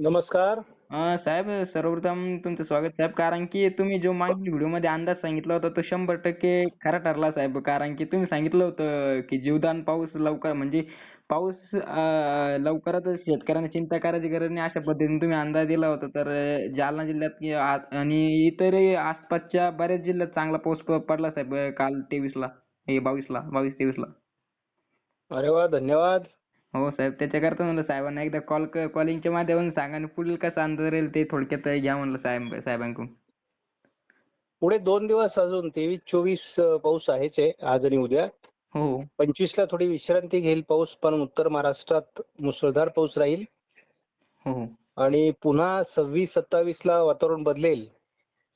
नमस्कार. अं, साहेब सर्वप्रथम तुमचं स्वागत साहेब. कारण की तुम्ही जो मागील व्हिडिओमध्ये अंदाज सांगितला होता तो शंभर टक्के खरा ठरला साहेब. कारण की तुम्ही सांगितलं होतं की जीवदान पाऊस लवकर म्हणजे पाऊस अं, लवकरच शेतकऱ्यांना चिंता करायची गरज नाही. अशा पद्धतीने तुम्ही अंदाज दिला होता. तर अं, जालना जिल्ह्यात कि आ- आणि इतरही आसपासच्या बऱ्याच जिल्ह्यात चांगला पाऊस प- पडला साहेब अं, काल तेवीसला हे बावीसला बावीस तेवीसला. अरे वा धन्यवाद. हो साहेब त्याच्याकरता म्हणलं साहेबांना एकदा कॉल कॉलिंगच्या माध्यमातून सांगा आणि पुढील कसा अंदाज राहील ते थोडक्यात घ्या म्हणलं साहेब साहेबांकडून. पुढे दोन दिवस अजून तेवीस चोवीस पाऊस आहेच आहे आज आणि उद्या. हो. पंचवीसला थोडी विश्रांती घेईल पाऊस पण उत्तर महाराष्ट्रात मुसळधार पाऊस राहील. हो. हो आणि पुन्हा सव्वीस सत्तावीसला वातावरण बदलेल.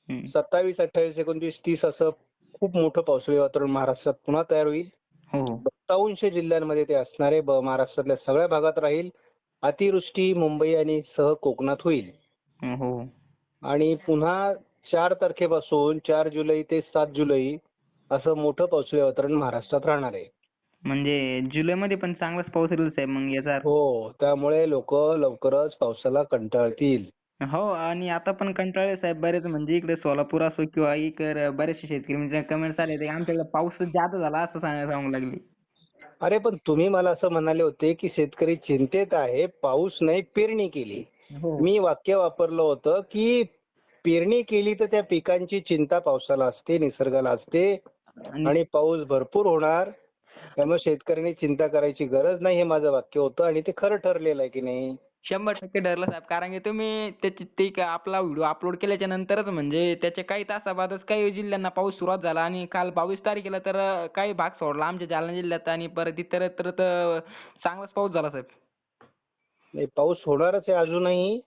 सत्तावीस अठ्ठावीस एकोणतीस तीस असं खूप मोठं पावसाळी वातावरण महाराष्ट्रात पुन्हा तयार होईल. बहुतांश जिल्ह्यांमध्ये ते असणारे ब- महाराष्ट्रातल्या सगळ्या भागात राहील. अतिवृष्टी मुंबई आणि सह कोकणात होईल. हो आणि पुन्हा चार तारखेपासून चार जुलै ते सात जुलै असं मोठं पावसाळी वातावरण महाराष्ट्रात राहणार आहे. म्हणजे जुलैमध्ये पण चांगलाच पाऊस राहील साहेब मग याचा अर्थ? हो त्यामुळे लोक लवकरच पावसाला कंटाळतील. हो आणि आता पण कंटाळले साहेब. बरेच म्हणजे इकडे सोलापूर असो किंवा इकडे बरेचसे शेतकरी म्हणजे कमेंट्स आले ते आमच्याकडे पाऊस जादा झाला असं सांगायला सांगू लागले. अरे पण तुम्ही मला असं म्हणाले होते की शेतकरी चिंतेत आहे पाऊस नाही पेरणी केली. हो. मी वाक्य वापरलं होतं की पेरणी केली तर त्या पिकांची चिंता पावसाला असते निसर्गाला असते आणि आणि पाऊस भरपूर होणार. त्यामुळे शेतकऱ्यांनी चिंता करायची गरज नाही हे माझं वाक्य होतं आणि ते खरं ठरलेलं आहे की नाही. शंभर टक्के ठरलं साहेब. कारण की तुम्ही त्याची ते का- आपला व्हिडिओ अपलोड केल्याच्या नंतरच म्हणजे त्याच्या काही तासाबादच काही जिल्ह्यांना पाऊस सुरुवात झाला आणि काल बावीस तारखेला तर काही भाग सोडला आमच्या जालना जिल्ह्यात आणि परत इतर तर तर चांगलाच पाऊस झाला साहेब. नाही पाऊस होणारच आहे अजूनही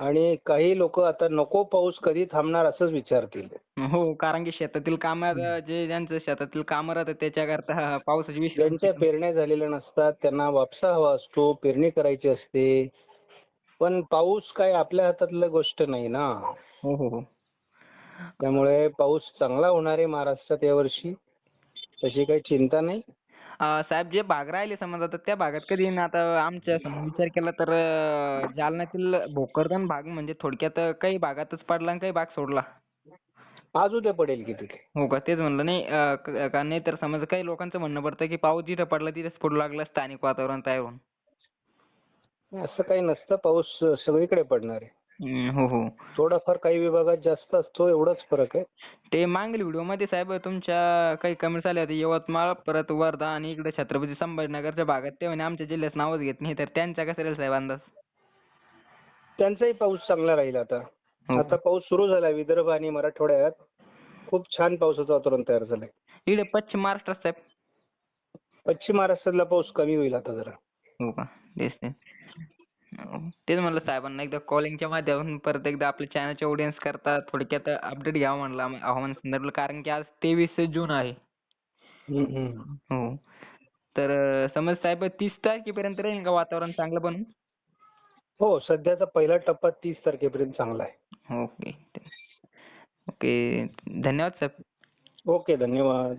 आणि काही लोक आता नको पाऊस कधी थांबणार असंच विचारतील. हो कारण की शेतातील कामं जे ज्यांचं शेतातील कामं राहतात त्याच्याकरता पावसाची विश्रांती ज्यांच्या पेरण्या झालेल्या नसतात त्यांना वापसा हवा असतो पेरणी करायची असते. पण पाऊस काय आपल्या हातातलं गोष्ट नाही ना. हो हो हो. त्यामुळे पाऊस चांगला होणार आहे महाराष्ट्रात यावर्षी तशी काही चिंता नाही. साहेब जे भाग राहिले समज आता त्या भागात कधी आता आमच्या विचार केला तर जालन्यातील भोकरदन भाग म्हणजे थोडक्यात काही भागातच पडला आणि काही भाग सोडला. आज उद्या पडेल की तिथे. हो का? तेच म्हणलं नाही का नाही तर समज काही लोकांचं म्हणणं पडतं की पाऊस जिथं पडला तिथेच पडू लागला स्थानिक वातावरण तयार होऊन. असं काही नसतं. पाऊस सगळीकडे पडणार आहे. हो हो. थोडाफार काही विभागात जास्त असतो एवढाच फरक आहे. ते मागील व्हिडिओमध्ये साहेब तुमच्या काही कमेंट्स आल्या होत्या. यवतमाळ परत वर्धा आणि इकडे छत्रपती संभाजीनगरच्या भागात ते म्हणे आमच्या जिल्ह्याचं नावच घेत नाही. तर त्यांचा कसा राहील साहेब अंदाज? त्यांचाही पाऊस चांगला राहील आता. हो. आता पाऊस सुरू झाला विदर्भ आणि मराठवाड्यात. खूप छान पावसाचं वातावरण तयार झालंय. इकडे पश्चिम महाराष्ट्रात साहेब. पश्चिम महाराष्ट्रातला पाऊस कमी होईल आता जरा. हो का? तेच ते अं, तेच म्हणलं साहेबांना. एकदा कॉलिंगच्या माध्यमातून परत एकदा आपल्या चॅनलच्या ऑडियन्स करता थोडक्यात अपडेट घ्यावं म्हणलं हवामान संदर्भात कारण की आज तेवीस जून आहे. हो. तर समज साहेब तीस तारखेपर्यंत राहील का वातावरण चांगलं बनून? हो सध्याचा पहिला टप्पा तीस तारखेपर्यंत चांगला आहे. ओके. ओके. धन्यवाद साहेब. ओके धन्यवाद.